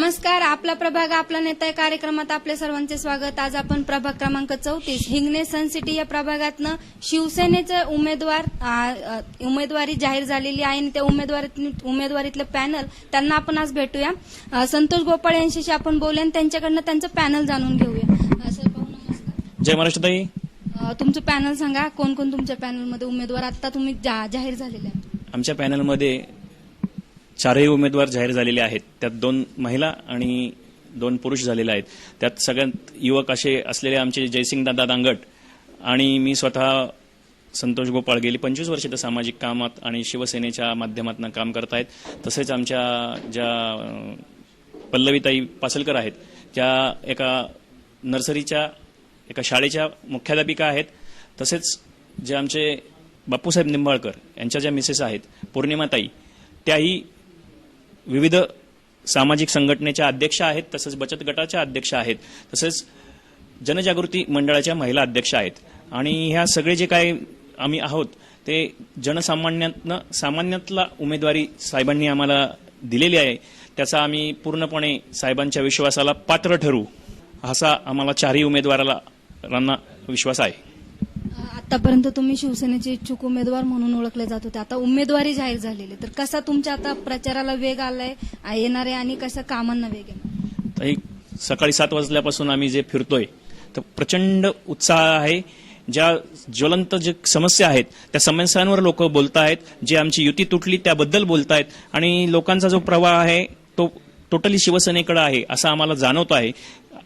नमस्कार आपला प्रभाग आपला नेता या कार्यक्रमात आपल्या सर्वांचे स्वागत. आज आपण प्रभाग क्रमांक चौतीस हिंगणे सन सिटी या प्रभागातनं शिवसेनेचे उमेदवार आ, उमेदवारी जाहीर झालेली आहे आणि त्या उमेदवारीत उमेदवारीतलं पॅनल त्यांना आपण आज भेटूया. संतोष गोपाळ यांच्याशी आपण बोलूया आणि त्यांच्याकडनं त्यांचं पॅनल जाणून घेऊया. सर भाऊ नमस्कार. जय महाराष्ट्रताई. अ, तुमचं पॅनल सांगा कोण कोण तुमच्या पॅनलमध्ये उमेदवार आता तुम्ही जाहीर झालेले आहेत? आमच्या पॅनलमध्ये चारही उमेदवार जाहीर झालेले आहेत. त्यात दोन महिला आणि दोन पुरुष झालेले आहेत. त्यात सगळ्यात युवक असे असलेले आमचे जयसिंग दादा दांगट आणि मी स्वतः संतोष गोपाळ गेली पंचवीस वर्ष तर सामाजिक कामात आणि शिवसेनेच्या माध्यमातून काम करत आहेत. तसेच आमच्या ज्या पल्लवीताई पासलकर आहेत त्या एका नर्सरीच्या एका शाळेच्या मुख्याध्यापिका आहेत. तसेच जे आमचे बापूसाहेब निंबाळकर यांच्या ज्या मिसेस आहेत पौर्णिमाताई त्याही विविध सामाजिक संघटनेच्या अध्यक्ष आहेत तसंच बचत गटाच्या अध्यक्ष आहेत तसेच जनजागृती मंडळाच्या महिला अध्यक्ष आहेत. आणि ह्या सगळे जे काही आम्ही आहोत ते जनसामान्यातनं सामान्यातला उमेदवारी साहेबांनी आम्हाला दिलेली आहे. त्याचा आम्ही पूर्णपणे साहेबांच्या विश्वासाला पात्र ठरू असा आम्हाला चारही उमेदवाराला विश्वास आहे. आतापर्यंत तुम्ही शिवसेनेचे इच्छुक उमेदवार म्हणून ओळखले जात होते. आता उमेदवारी जाहीर झालेली आहे. तर कसा तुमच्या आता प्रचाराला वेग आलाय येणार आहे आणि कसा कामांना वेग येणार सकाळी सात वाजल्यापासून आम्ही जे फिरतोय तर प्रचंड उत्साह आहे. ज्या ज्वलंत जे समस्या आहेत त्या समस्यांवर लोक बोलत आहेत जे आमची युती तुटली त्याबद्दल बोलत आहेत आणि लोकांचा जो प्रवाह आहे तो टोटली शिवसेनेकडे आहे असं आम्हाला जाणवत आहे.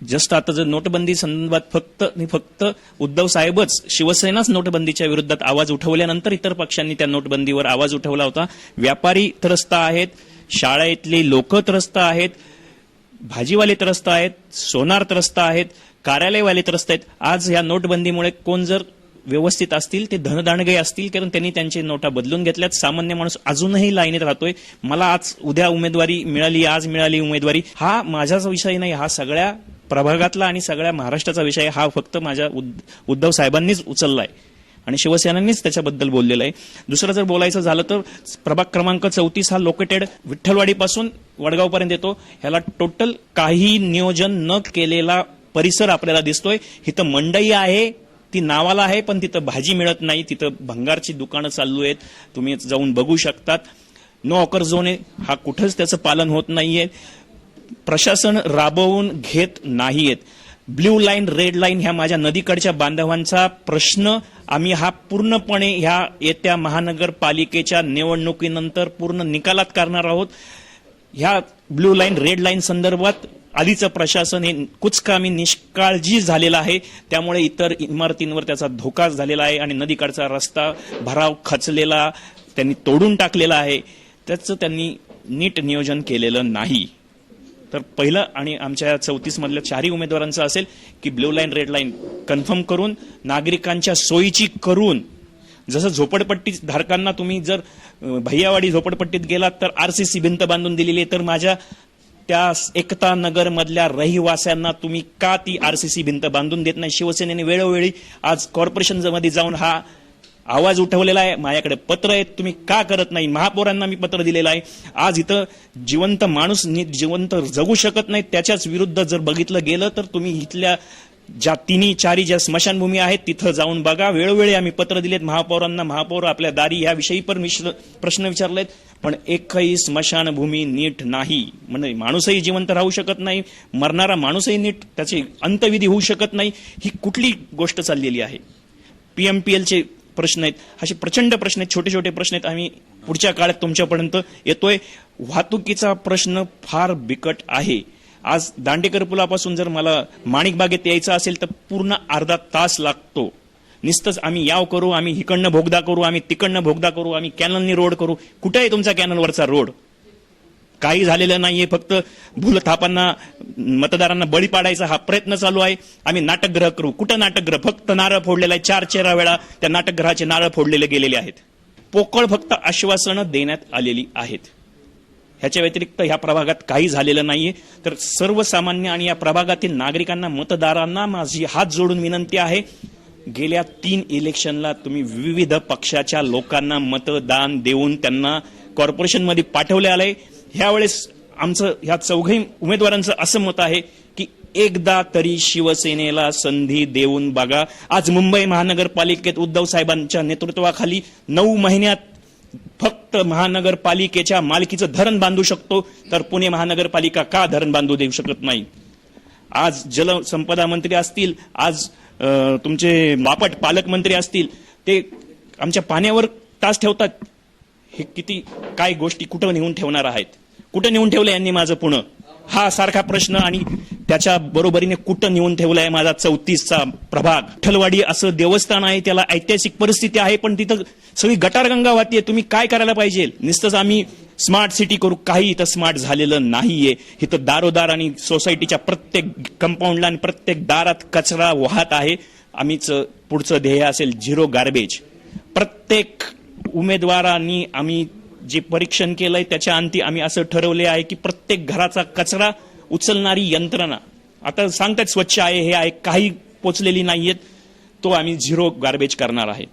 जस्ट आता जर नोटबंदी संदर्भात फक्त फक्त उद्धव साहेबच शिवसेनाच नोटबंदीच्या विरोधात आवाज उठवल्यानंतर इतर पक्षांनी त्या नोटबंदीवर आवाज उठवला होता. व्यापारी त्रस्त आहेत शाळेतली लोक त्रस्त आहेत भाजीवाले त्रस्त आहेत सोनार त्रस्त आहेत कार्यालयवाले त्रस्त आहेत. आज या नोटबंदीमुळे कोण जर व्यवस्थित असतील ते धनदांडगे असतील कारण त्यांनी त्यांची नोटा बदलून घेतल्यात. सामान्य माणूस अजूनही लाईनीत राहतोय. मला आज उद्या उमेदवारी मिळाली आज मिळाली उमेदवारी. हा माझाच विषय नाही हा सगळ्या प्रभागातला आणि सगळ्या महाराष्ट्राचा विषय हा फक्त माझ्या उद- उद्धव साहेबांनीच उचललाय. आणि शिवसेनांनीच त्याच्याबद्दल बोललेलं आहे. दुसरं जर बोलायचं झालं तर प्रभाग क्रमांक चौतीस हा लोकेटेड विठ्ठलवाडीपासून वडगावपर्यंत येतो. ह्याला टोटल काही नियोजन न केलेला परिसर आपल्याला दिसतोय. इथं मंडई आहे ती नावाला आहे पण तिथं भाजी मिळत नाही. तिथं भंगारची दुकानं चालू आहेत. तुम्ही जाऊन बघू शकतात. नो ऑकर झोन आहे. हा कुठंच त्याचं पालन होत नाहीये. प्रशासन राबवून घेत नाहीयेत. ब्ल्यू लाईन रेड लाईन ह्या माझ्या नदीकडच्या बांधवांचा प्रश्न. आम्ही हा पूर्णपणे ह्या येत्या महानगरपालिकेच्या निवडणुकीनंतर पूर्ण निकालात करणार आहोत. ह्या ब्ल्यू लाईन रेड लाईन संदर्भात आधीचं प्रशासन हे कुचकामी निष्काळजी झालेलं आहे. त्यामुळे इतर इमारतींवर त्याचा धोका झालेला आहे आणि नदीकडचा रस्ता भराव खचलेला त्यांनी तोडून टाकलेला आहे. त्याचं त्यांनी नीट नियोजन केलेलं नाही. तर पहिलं आणि आमच्या चौतीस मधल्या चारही उमेदवारांचं असेल की blue line red line confirm करून नागरिकांच्या सोयीची करून जसं झोपडपट्टी धारकांना तुम्ही जर भैयावाडी झोपडपट्टीत गेलात तर आरसीसी भिंत बांधून दिलेली आहे. तर माझ्या त्या एकता नगर मधल्या रहिवाशांना तुम्ही का ती आरसीसी भिंत बांधून देत नाही? शिवसेनेने वेळोवेळी आज कॉर्पोरेशनमध्ये जाऊन हा आवाज उठवलेला आहे. माझ्याकडे पत्र आहेत. तुम्ही का करत नाही? महापौरांना मी पत्र दिलेलं आहे. आज इथं जिवंत माणूस नीट जिवंत जगू शकत नाही. त्याच्याच विरुद्ध जर बघितलं गेलं तर तुम्ही इथल्या ज्या तिन्ही चारी ज्या स्मशानभूमी आहेत तिथं जाऊन बघा. वेळोवेळी आम्ही पत्र दिलेत. महापौरांना महापौर आपल्या दारी याविषयी पण मिश्र प्रश्न विचारलेत. पण एकही स्मशानभूमी नीट नाही. म्हणजे माणूसही जिवंत राहू शकत नाही. मरणारा माणूसही नीट त्याची अंतविधी होऊ शकत नाही. ही कुठली गोष्ट चाललेली आहे? पीएमपीएलचे प्रश्न आहेत. असे प्रचंड प्रश्न आहेत. छोटे छोटे प्रश्न आहेत. आम्ही पुढच्या काळात तुमच्यापर्यंत येतोय. वाहतुकीचा प्रश्न फार बिकट आहे. आज दांडेकर पुलापासून जर मला माणिकबागेत यायचं असेल तर पूर्ण अर्धा तास लागतो. नुसतंच आम्ही याव करू आम्ही इकडनं भोगदा करू आम्ही तिकडनं भोगदा करू आम्ही कॅनलनी रोड करू. कुठे आहे तुमचा कॅनलवरचा रोड? काही झालेलं नाहीये फक्त भूलथापांना मतदारांना बळी पाडायचा हा प्रयत्न चालू आहे. आम्ही नाटकग्रह करू. कुठं नाटकग्रह? फक्त नारळ फोडलेला आहे. चार चेरा वेळा त्या नाटकग्रहाचे नारळ फोडलेले गेलेले आहेत. पोकळ फक्त आश्वासनं देण्यात आलेली आहेत. ह्याच्या व्यतिरिक्त ह्या प्रभागात काही झालेलं नाहीये. तर सर्वसामान्य आणि या प्रभागातील नागरिकांना मतदारांना माझी हात जोडून विनंती आहे. गेल्या तीन इलेक्शनला तुम्ही विविध पक्षाच्या लोकांना मतदान देऊन त्यांना कॉर्पोरेशनमध्ये पाठवले आलंय. ह्यावेळेस आमचं ह्या चौघही उमेदवारांचं असं मत आहे की एकदा तरी शिवसेनेला संधी देऊन बघा. आज मुंबई महानगरपालिकेत उद्धव साहेबांच्या नेतृत्वाखाली नऊ महिन्यात फक्त महानगरपालिकेच्या मालकीचं धरण बांधू शकतो तर पुणे महानगरपालिका का धरण बांधू देऊ शकत नाही? आज जलसंपदा मंत्री असतील आज तुमचे बापट पालकमंत्री असतील ते आमच्या पाण्यावर तास ठेवतात. हे किती काय गोष्टी कुठं नेऊन ठेवणार आहेत? कुठं नेऊन ठेवलं यांनी माझं पुणं? हा सारखा प्रश्न आणि त्याच्या बरोबरीने कुठं नेऊन ठेवलाय माझा चौतीसचा प्रभाग? ठलवाडी असं देवस्थान आहे त्याला ऐतिहासिक परिस्थिती आहे पण तिथं सगळी गटारगंगा वाहतीये. तुम्ही काय करायला पाहिजे? नुसतंच आम्ही स्मार्ट सिटी करू. काही इथं स्मार्ट झालेलं नाहीये. इथं दारोदार आणि सोसायटीच्या प्रत्येक कंपाऊंडला आणि प्रत्येक दारात कचरा वाहत आहे. आम्हीच पुढचं ध्येय असेल झिरो गार्बेज प्रत्येक उमेदवारांनी आम्ही जे परीक्षण केलंय त्याच्या अंती आम्ही असं ठरवले आहे की प्रत्येक घराचा कचरा उचलणारी यंत्रणा. आता सांगतात स्वच्छ आहे हे आहे काही पोचलेली नाहीयेत. तो आम्ही झिरो गार्बेज करणार आहे.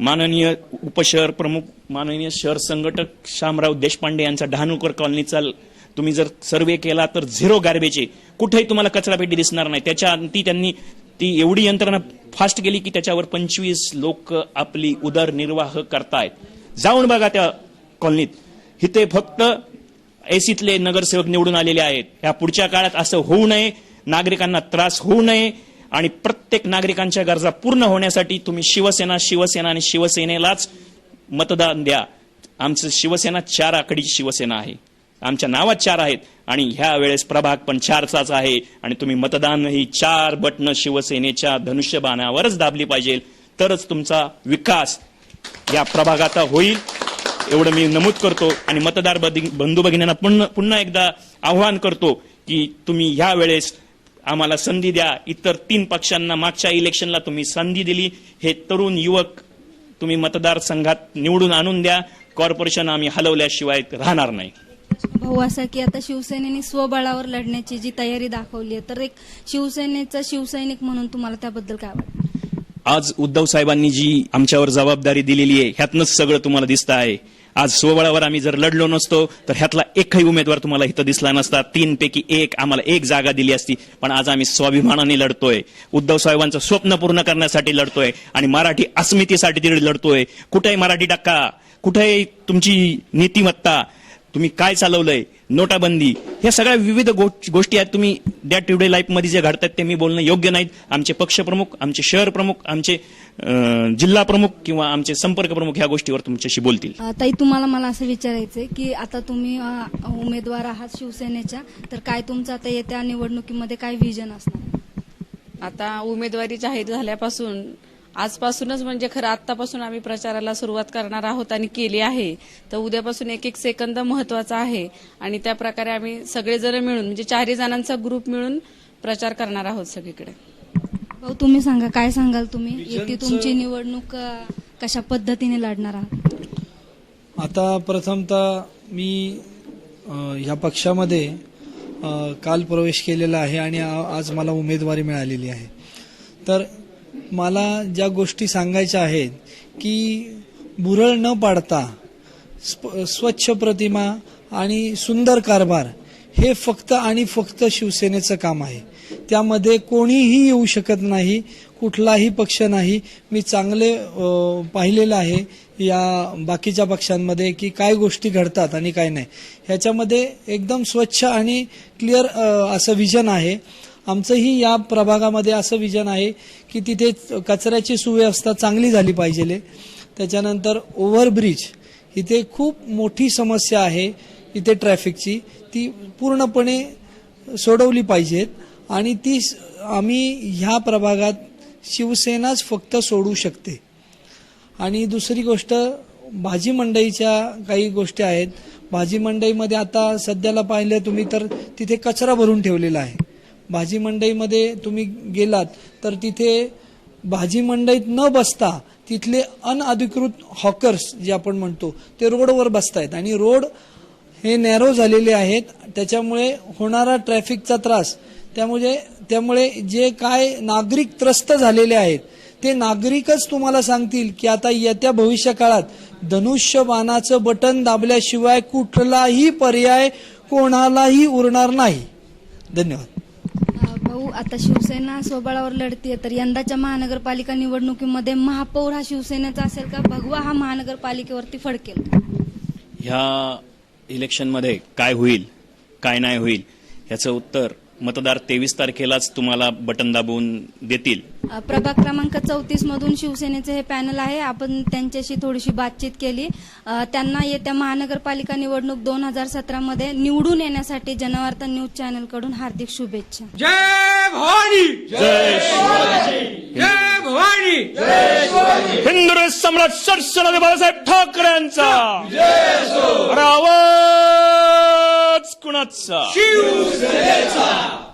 माननीय उपशहर प्रमुख माननीय शहर संघटक शामराव देशपांडे यांचा डहाणूकर कॉलनीचा तुम्ही जर सर्वे केला तर झिरो गार्बेज आहे. कुठेही तुम्हाला कचरापेटी दिसणार नाही. त्याच्या अंती त्यांनी ती एवढी यंत्रणा फास्ट केली की त्याच्यावर पंचवीस लोक आपली उदरनिर्वाह करतायत. जाऊन बघा त्या कॉलनीत. इथे फक्त एसीतले नगरसेवक निवडून आलेले आहेत. या पुढच्या काळात असं होऊ नये नागरिकांना त्रास होऊ नये आणि प्रत्येक नागरिकांच्या गरजा पूर्ण होण्यासाठी तुम्ही शिवसेना शिवसेना आणि शिवसेनेलाच मतदान द्या. आमचं शिवसेना चार आकडी शिवसेना आहे. आमच्या नावात चार आहेत आणि ह्या वेळेस प्रभाग पण चारचाच आहे आणि तुम्ही मतदान ही चार बटणं शिवसेनेच्या धनुष्यबाणावरच दाबली पाहिजे. तरच तुमचा विकास या प्रभागाचा होईल. एवढं मी नमूद करतो आणि मतदार बदी- बंधू भगिनींना पुन्हा पुन्हा एकदा आव्हान करतो की तुम्ही ह्या वेळेस आम्हाला संधी द्या. इतर तीन पक्षांना मागच्या इलेक्शनला तुम्ही संधी दिली. हे तरुण युवक तुम्ही मतदारसंघात निवडून आणून द्या. कॉर्पोरेशन आम्ही हलवल्याशिवाय राहणार नाही. भाऊ असं की आता शिवसेनेने स्वबळावर लढण्याची जी तयारी दाखवली आहे तर एक शिवसेनेचा शिवसैनिक म्हणून तुम्हाला त्याबद्दल काय वाटतं? आज उद्धव साहेबांनी जी आमच्यावर जबाबदारी दिलेली आहे ह्यातनंच सगळं तुम्हाला दिसतं आहे. आज स्वबळावर आम्ही जर लढलो नसतो तर ह्यातला एकही उमेदवार तुम्हाला इथं दिसला नसता. तीनपैकी एक आम्हाला एक जागा दिली असती. पण आज आम्ही स्वाभिमानाने लढतोय. उद्धव साहेबांचं स्वप्न पूर्ण करण्यासाठी लढतोय आणि मराठी अस्मितेसाठी तिकडे लढतोय. कुठेही मराठी टक्का कुठेही तुमची नीतिमत्ता तुम्ही काय चालवलंय? नोटाबंदी. ह्या सगळ्या विविध गोष्टी आहेत. तुम्ही डे टू डे लाईफमध्ये जे घडतात ते मी बोलणं योग्य नाहीत. आमचे पक्षप्रमुख आमचे शहर प्रमुख आमचे जिल्हा प्रमुख किंवा आमचे संपर्क प्रमुख ह्या गोष्टीवर तुमच्याशी बोलतील. ताई तुम्हाला मला असं विचारायचंय की आता तुम्ही उमेदवार आहात शिवसेनेच्या तर काय तुमचं आता येत्या निवडणुकीमध्ये काय विजन असणार? आता उमेदवारी जाहीर झाल्यापासून आजपासूनच म्हणजे खरं आत्तापासून आम्ही प्रचाराला सुरुवात करणार आहोत आणि केली आहे. तर उद्यापासून एक एक सेकंद महत्त्वाचा आहे. आणि त्या प्रकारे आम्ही सगळेजण मिळून म्हणजे चारही जणांचा ग्रुप मिळून प्रचार करणार आहोत सगळीकडे. भाऊ तुम्ही सांगा काय सांगाल तुम्ही? येते तुमची निवडणूक अ, कशा पद्धतीने लढणार आहात? आता प्रथमतः मी अ, ह्या पक्षामध्ये अ, काल प्रवेश केलेला आहे आणि आ- आज मला उमेदवारी मिळालेली आहे. तर मला ज्या गोष्टी सांगायच्या आहेत की बुरळ न पाडता स्प- स्वच्छ प्रतिमा आणि सुंदर कारभार हे फक्त आणि फक्त शिवसेनेचं काम आहे. त्यामध्ये कोणीही येऊ शकत नाही कुठलाही पक्ष नाही. मी चांगले पाहिलेलं आहे या बाकीच्या पक्षांमध्ये की काय गोष्टी घडतात आणि काय नाही. ह्याच्यामध्ये एकदम स्वच्छ आणि क्लिअर असं विजन आहे. आमचंही या प्रभागामध्ये असं विजन आहे की तिथे कचऱ्याची सुव्यवस्था चांगली झाली पाहिजे त्याच्यानंतर ओव्हरब्रिज इथे खूप मोठी समस्या आहे इथे ट्रॅफिकची. ती पूर्णपणे सोडवली पाहिजेत आणि ती स- आम्ही ह्या प्रभागात शिवसेनाच फक्त सोडू शकते. आणि दुसरी गोष्ट भाजी मंडईच्या काही गोष्टी आहेत. भाजी मंडईमध्ये आता सध्याला पाहिलं तुम्ही तर तिथे कचरा भरून ठेवलेला आहे. भाजी मंडईमध्ये तुम्ही गेलात तर तिथे भाजी मंडईत न बसता तिथले अनअधिकृत हॉकर्स जे आपण म्हणतो ते रोडवर बसतायत. आणि रोड हे नॅरो झालेले आहेत त्याच्यामुळे होणारा ट्रॅफिकचा त्रास त्यामुळे त्यामुळे जे काय नागरिक त्रस्त झालेले आहेत ते नागरिकच तुम्हाला सांगतील की आता येत्या भविष्य काळात धनुष्यबाणाचं बटन दाबल्याशिवाय कुठलाही पर्याय कोणालाही उरणार नाही. धन्यवाद. आता शिवसेना स्वबळावर लढतीये तर यंदाच्या महानगरपालिका निवडणुकीमध्ये महापौर हा शिवसेनेचा असेल का? भगवा हा महानगरपालिकेवरती फडकेल. ह्या इलेक्शनमध्ये काय होईल काय नाही होईल ह्याचं उत्तर मतदार तेवीस तारखेलाच तुम्हाला बटन दाबवून देतील. प्रभाग क्रमांक चौतीस मधून शिवसेनेचे हे पॅनल आहे. आपण त्यांच्याशी थोडीशी बातचीत केली. त्यांना येत्या महानगरपालिका निवडणूक दोन हजार सतरा मध्ये निवडून येण्यासाठी जनवार्ता न्यूज चॅनलकडून हार्दिक शुभेच्छा. जय भवानी! जय भवानी! हिंदू सम्राट सरसनाथे बाळासाहेब ठाकरेंचा! अरे आवाज कुणाचा शिवसेनेचा